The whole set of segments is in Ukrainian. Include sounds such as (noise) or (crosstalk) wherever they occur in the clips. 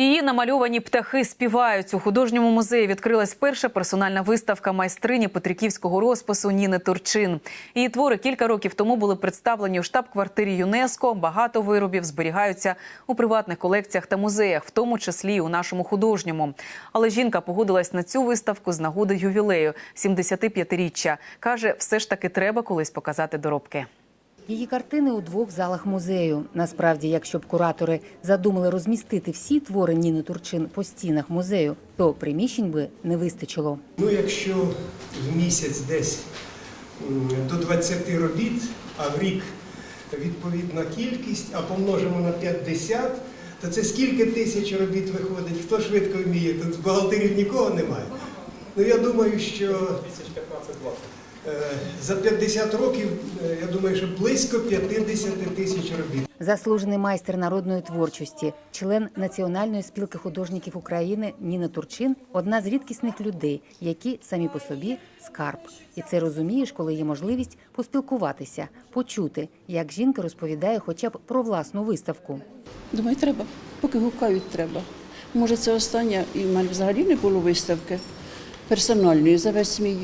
Її намальовані птахи співають. У художньому музеї відкрилась перша персональна виставка майстрині петриківського розпису Ніни Турчин. Її твори кілька років тому були представлені у штаб-квартирі ЮНЕСКО. Багато виробів зберігаються у приватних колекціях та музеях, в тому числі і у нашому художньому. Але жінка погодилась на цю виставку з нагоди ювілею 75-річчя. каже, все ж таки треба колись показати доробки. Її картини у двох залах музею. Насправді, якщо б куратори задумали розмістити всі твори Ніни Турчин по стінах музею, то приміщень би не вистачило. Ну, якщо в місяць десь до 20 робіт, а в рік відповідна кількість, а помножимо на 50, то це скільки тисяч робіт виходить? Хто швидко вміє? Тут з бухгалтерів нікого немає. Ну, я думаю, що е, за 50 років, е, я думаю, що близько 50 тисяч робіт. Заслужений майстер народної творчості, член Національної спілки художників України Ніна Турчин одна з рідкісних людей, які самі по собі скарб. І це розумієш, коли є можливість поспілкуватися, почути, як жінка розповідає хоча б про власну виставку. Думаю, треба, поки гукають, треба. Може, це остання, і в мене взагалі не було виставки персональної. За весь мій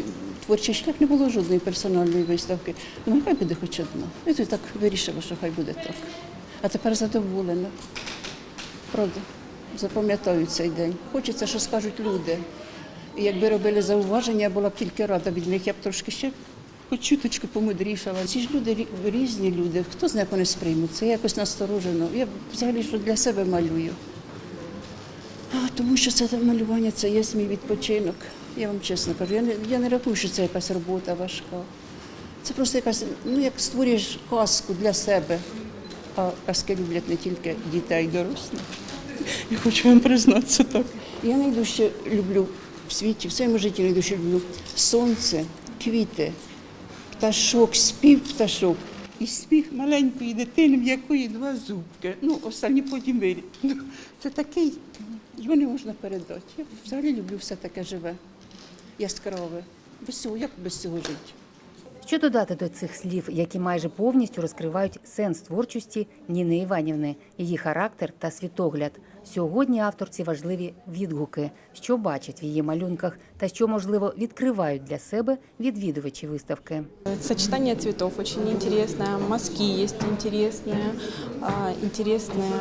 творчий шлях не було жодної персональної виставки. Думаю, хай буде хоч одна. І то так вирішила, що хай буде так. А тепер задоволена. Правда, запам'ятаю цей день. Хочеться, що скажуть люди. І якби робили зауваження, я була б тільки рада від них, я б трошки ще хоч чуточку помудрішала. Ці ж люди різні люди, хто знає, як вони сприймуть. Це якось насторожено. Я взагалі що для себе малюю. А, тому що це малювання це є мій відпочинок. Я вам чесно кажу, я не, я не рахую, що це якась робота важка. Це просто якась, ну як створюєш казку для себе. А казки люблять не тільки діти, а й дорослі. (laughs) Я хочу вам признатися так. Я найдужче люблю в світі, в своєму житті найдужче люблю сонце, квіти, пташок, спів пташок. І сміх маленької дитини, в якої два зубки. Ну, останні потім вирі. (laughs) Це такий, його не можна передати. Я взагалі люблю все таке живе, яскраве. Без цього, як без цього жити? Що додати до цих слів, які майже повністю розкривають сенс творчості Ніни Іванівни, її характер та світогляд. Сьогодні авторці важливі відгуки, що бачать в її малюнках, та що можливо відкривають для себе відвідувачі виставки. Сочетание цветов очень интересное, мазки есть интересные, а, интересные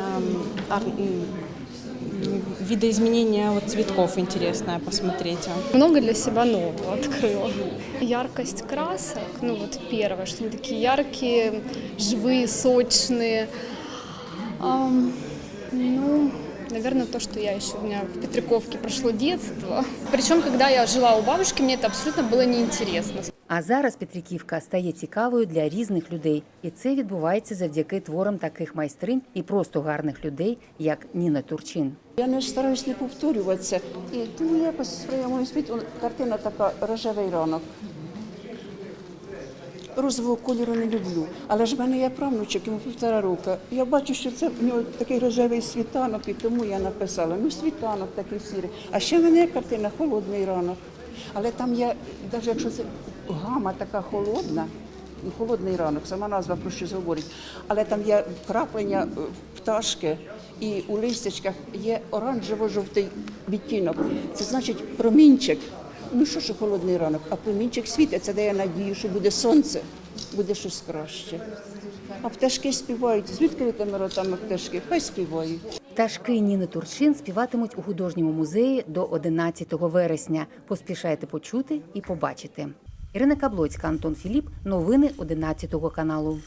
м, ар- м, видоизменения вот цветков интересное посмотреть. Много для себя нового открыла. Яркость красок, ну вот первое, что они такие яркие, живые, сочные. Ам, ну, наверное, то, что я еще у меня в Петриковке прошло детство. Причем, когда я жила у бабушки, мне это абсолютно было неинтересно. А зараз Петриківка стає цікавою для різних людей, і це відбувається завдяки творам таких майстринь і просто гарних людей, як Ніна Турчин. Я не стараюсь не повторюватися. І тому якось в своєму світі картина така рожевий ранок. Розового кольору не люблю, але ж в мене є правнучок, йому півтора року. Я бачу, що це в нього такий рожевий світанок, і тому я написала. Ну, світанок такий сірий. А ще в мене є картина холодний ранок. Але там є, навіть якщо це гама така холодна, ну, холодний ранок, сама назва про щось говорить, але там є краплення е, пташки, і у листячках є оранжево-жовтий відтінок. Це значить промінчик. Ну що ж холодний ранок, а промінчик світить, це дає надію, що буде сонце, буде щось краще. А пташки співають з відкритими ротами пташки, хай співають. Пташки Ніни Турчин співатимуть у художньому музеї до 11 вересня. Поспішайте почути і побачити. Ірина Каблоцька, Антон Філіп. Новини 11 каналу.